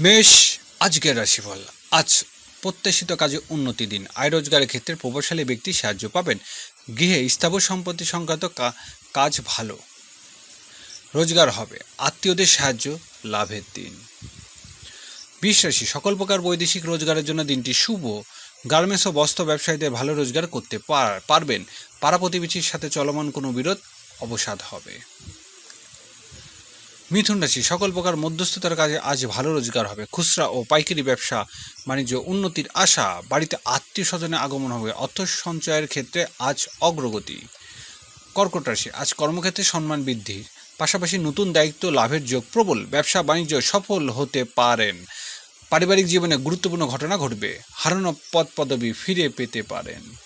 মেষ আজকের রাশিফল। আজ প্রত্যাশিত কাজে উন্নতি দিন। আয় রোজগারের ক্ষেত্রে প্রভাবশালী ব্যক্তি সাহায্য পাবেন। গৃহে স্থাবর সম্পত্তি সংক্রান্ত কাজ ভালো। রোজগার হবে। আত্মীয়দের সাহায্য লাভের দিন। বিশ রাশি, সকল প্রকার বৈদেশিক রোজগারের জন্য দিনটি শুভ। গার্মেন্টস ও বস্ত্র ব্যবসায়ীদের ভালো রোজগার করতে পার- পারবেন। পাড়া প্রতিবেশীর সাথে চলমান কোনো বিরোধ অবসাদ হবে। মিথুন রাশি, সকল প্রকার মধ্যস্থতার কাজে আজ ভালো রোজগার হবে। খুচরা ও পাইকারি ব্যবসা, বাণিজ্য উন্নতির আশা, বাড়িতে আত্মীয় স্বজনে আগমন হবে। অর্থ সঞ্চয়ের ক্ষেত্রে আজ অগ্রগতি। কর্কট রাশি, আজ কর্মক্ষেত্রে সম্মান বৃদ্ধি। পাশাপাশি নতুন দায়িত্ব, লাভের যোগ প্রবল। ব্যবসা, বাণিজ্য সফল হতে পারেন। পারিবারিক জীবনে গুরুত্বপূর্ণ ঘটনা ঘটবে। হারানো পদ পদবি ফিরে পেতে পারেন।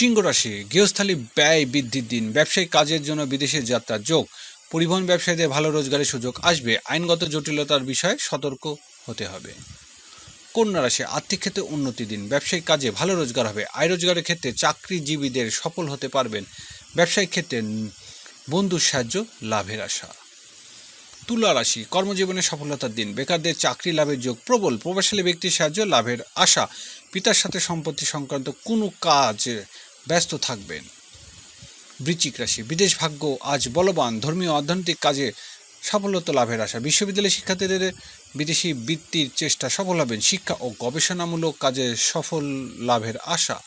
সিংহ রাশি গৃহস্থালী ব্যয় বৃদ্ধির দিন, ব্যবসায়িক কাজের জন্য বিদেশে যাত্রার যোগ। পরিবহন ব্যবসায়ীদের ভালো রোজগারের সুযোগ আসবে। আইনগত জটিলতার বিষয়ে সতর্ক হতে হবে। কন্যা রাশি, আর্থিক ক্ষেত্রে উন্নতি দিন, ব্যবসায়িক কাজে ভালো রোজগার হবে। আয় রোজগারের ক্ষেত্রে চাকরিজীবীদের সফল হতে পারবেন। ব্যবসায়িক ক্ষেত্রে বন্ধুর সাহায্য, লাভের আশা। তুলা রাশি, কর্মজীবনে সফলতার দিন, বেকারদের চাকরি লাভের যোগ, প্রবল। প্রভাবশালী ব্যক্তির সাহায্য, লাভের আশা। পিতার সাথে সম্পত্তি সংক্রান্ত কোনো কাজে ব্যস্ত থাকবেন। বৃশ্চিক রাশি, বিদেশ ভাগ্য আজ বলবান। ধর্মীয় অর্থনৈতিক কাজে সাফল্যতা লাভের আশা। বিশ্ববিদ্যালয় শিক্ষার্থীদের বিদেশি বৃত্তির চেষ্টা সফল হবেন। শিক্ষা ও গবেষণামূলক কাজে সফল লাভের আশা।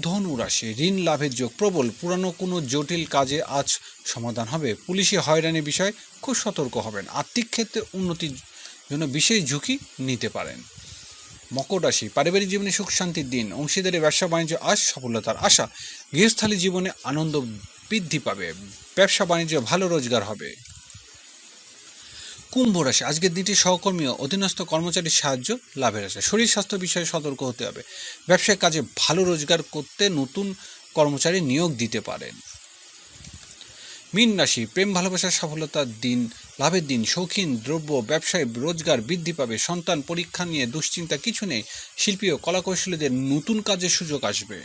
ধনু রাশি, ঋণ লাভের যোগ প্রবল। পুরানো কোনো জটিল কাজে আজ সমাধান হবে। পুলিশি হয়রানির বিষয়ে খুব সতর্ক হবেন। আর্থিক ক্ষেত্রে উন্নতির জন্য বিশেষ ঝুঁকি নিতে পারেন। মকর রাশি, পারিবারিক জীবনে সুখ, শান্তির দিন, অংশীদারি, ব্যবসা, বাণিজ্য আজ সফলতার আশা। গৃহস্থালী জীবনে আনন্দ বৃদ্ধি পাবে, ব্যবসা, বাণিজ্য, ভালো রোজগার হবে। কুম্ভ রাশি, আজকের দিনটি সহকর্মী ও অধীনস্থ কর্মচারীর সাহায্য, লাভের আশা। শরীর স্বাস্থ্য বিষয়ে সতর্ক হতে হবে। ব্যবসায়িক কাজে ভালো রোজগার করতে নতুন কর্মচারী নিয়োগ দিতে পারেন। মীন রাশি, প্রেম, ভালোবাসার সফলতার দিন লাভের দিন শৌখিন, দ্রব্য, ব্যবসায় রোজগার বৃদ্ধি পাবে, সন্তান পরীক্ষা নিয়ে দুশ্চিন্তা কিছু নেই, শিল্পী ও কলাকৌশলীদের নতুন কাজের সুযোগ আসবে।